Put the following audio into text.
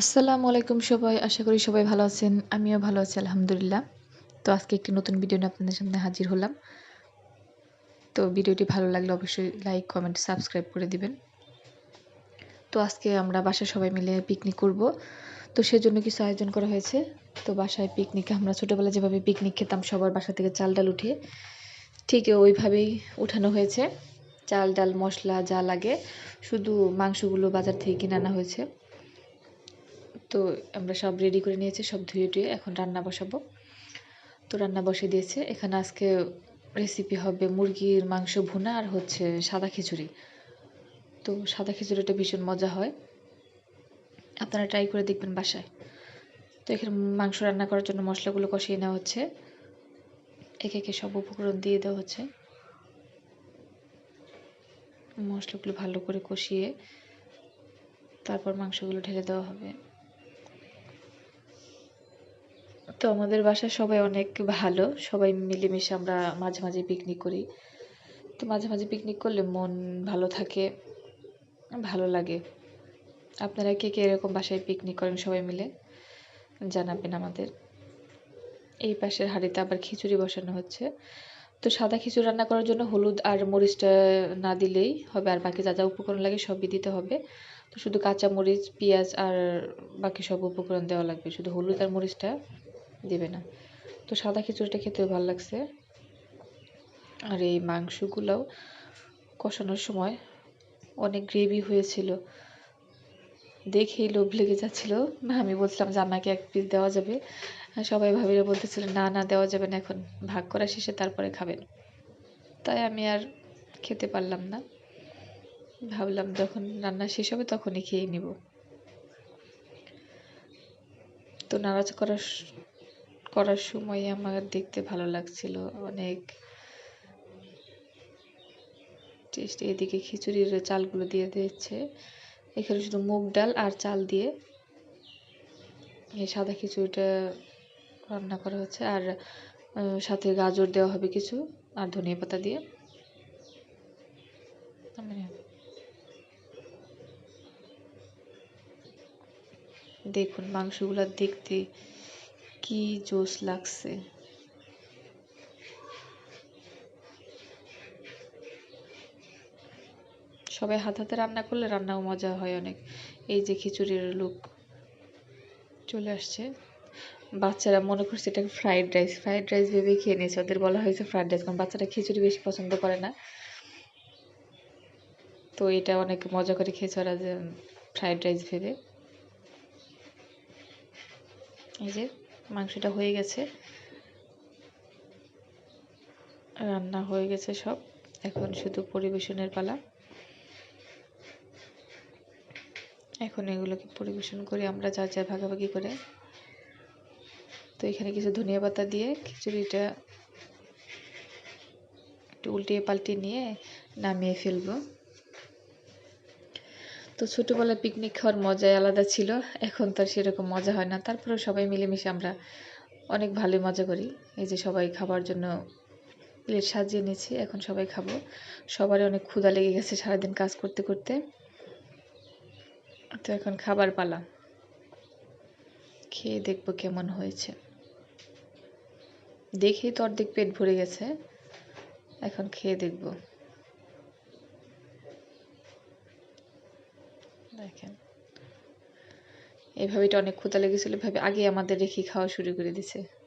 আসসালামু আলাইকুম সবাই, আশা করি সবাই ভালো আছেন। আমিও ভালো আছি, আলহামদুলিল্লাহ। তো আজকে একটি নতুন ভিডিও নিয়ে আপনাদের সামনে হাজির হলাম। তো ভিডিওটি ভালো লাগলে অবশ্যই লাইক, কমেন্ট, সাবস্ক্রাইব করে দিবেন। তো আজকে আমরা বাসায় সবাই মিলে পিকনিক করব। তো সেজন্য কিছু আয়োজন করা হয়েছে। তো বাসায় পিকনিকে আমরা ছোটোবেলায় যেভাবে পিকনিক খেতাম, সবার বাসা থেকে চাল ডাল উঠে ঠিক ওইভাবেই উঠানো হয়েছে। চাল ডাল, মশলা যা লাগে, শুধু মাংসগুলো বাজার থেকে কিনে আনা হয়েছে। তো আমরা সব রেডি করে নিয়েছি, সব ধুয়ে টুয়ে এখন রান্না বসাবো। তো রান্না বসে দিয়েছে। এখানে আজকে রেসিপি হবে মুরগির মাংস ভুনা আর হচ্ছে সাদা খিচুড়ি। তো সাদা খিচুড়িটা ভীষণ মজা হয়। আপনারা ট্রাই করে দেখবেন বাসায়। তো এখানে মাংস রান্না করার জন্য মশলাগুলো কষিয়ে নেওয়া হচ্ছে। একে একে সব উপকরণ দিয়ে দেওয়া হচ্ছে। মশলাগুলো ভালো করে কষিয়ে তারপর মাংসগুলো ঢেলে দেওয়া হবে। তো আমাদের বাসায় সবাই অনেক ভালো। সবাই মিলেমিশে আমরা মাঝে মাঝে পিকনিক করি। তো মাঝে মাঝে পিকনিক করলে মন ভালো থাকে, ভালো লাগে। আপনারা কে কে এরকম বাসায় পিকনিক করেন সবাই মিলে জানাবেন আমাদের। এই পাশের হাঁড়িতে আবার খিচুড়ি বসানো হচ্ছে। তো সাদা খিচুড়ি রান্না করার জন্য হলুদ আর মরিচটা না দিলেই হবে, আর বাকি যা যা উপকরণ লাগে সবই দিতে হবে। তো শুধু কাঁচা মরিচ, পেঁয়াজ আর বাকি সব উপকরণ দেওয়া লাগবে। শুধু হলুদ আর মরিচটা দেবে না। তো সাদা খিচুড়িটা খেতেও ভালো লাগছে। আর এই মাংসগুলোও কষানোর সময় অনেক গ্রেভি হয়েছিল। দেখেই লোভ লেগে যাচ্ছিল। না, আমি বলছিলাম যে আমাকে এক পিস দেওয়া যাবে। সবাই ভাবিরা বলতেছিল, না না, দেওয়া যাবে না এখন। ভাগ করা শেষে তারপরে খাবেন। তাই আমি আর খেতে পারলাম না। ভাবলাম যখন রান্না শেষ হবে তখনই খেয়ে নিব। তো নারাজ করার করার সময় আমার দেখতে ভালো লাগছিল। অনেক টেস্টি এদিকে খিচুড়ির চালগুলো দিয়ে দিচ্ছে এখানে শুধু মুগ ডাল আর চাল দিয়ে এই সাদা খিচুড়িটা রান্না করা হচ্ছে। আর সাথে গাজর দেওয়া হবে কিছু আর ধনিয়া পাতা দিয়ে। দেখুন মাংসগুলো দেখতে কি জোস লাগছে? সবাই হাত হাতে রান্না করলে রান্নাও মজা হয় অনেক। এই যে খিচুড়ির লুক চলে আসছে। বাচ্চারা মনে করছে এটা ফ্রাইড রাইস ফ্রাইড রাইস ভেবে খেয়ে নিয়েছে। ওদের বলা হয়েছে ফ্রাইড রাইস কারণ বাচ্চারা খিচুড়ি বেশি পছন্দ করে না। তো এটা অনেক মজা করে খেয়েছে ওরা যে ফ্রাইড রাইস ভেবে। এই যে মাংসটা হয়ে গেছে। রান্না হয়ে গেছে সব। এখন শুধু পরিবেশনের পালা। এখন এগুলোকে পরিবেশন করি আমরা যা যা ভাগাভাগি করে। তো এখানে কিছু ধনিয়া পাতা দিয়ে খিচুড়িটা একটু উল্টিয়ে পাল্টিয়ে নিয়ে নামিয়ে ফেলব। তো ছোটোবেলায় পিকনিক খাওয়ার মজাই আলাদা ছিল। এখন তো আর সেরকম মজা হয় না। তারপরেও সবাই মিলেমিশে আমরা অনেক ভালোই মজা করি। এই যে সবাই খাবার জন্য প্লেট সাজিয়ে নিয়েছি, এখন সবাই খাব। সবারই অনেক ক্ষুধা লেগে গেছে সারাদিন কাজ করতে করতে। তো এখন খাবার পালা। খেয়ে দেখব কেমন হয়েছে। দেখেই তো অর্ধেক পেট ভরে গেছে। এখন খেয়ে দেখব। দেখেন। এভাবে অনেক ক্ষুধা লেগেছিলো। এভাবে আগে আমাদের রেখে খাওয়া শুরু করে দিছে।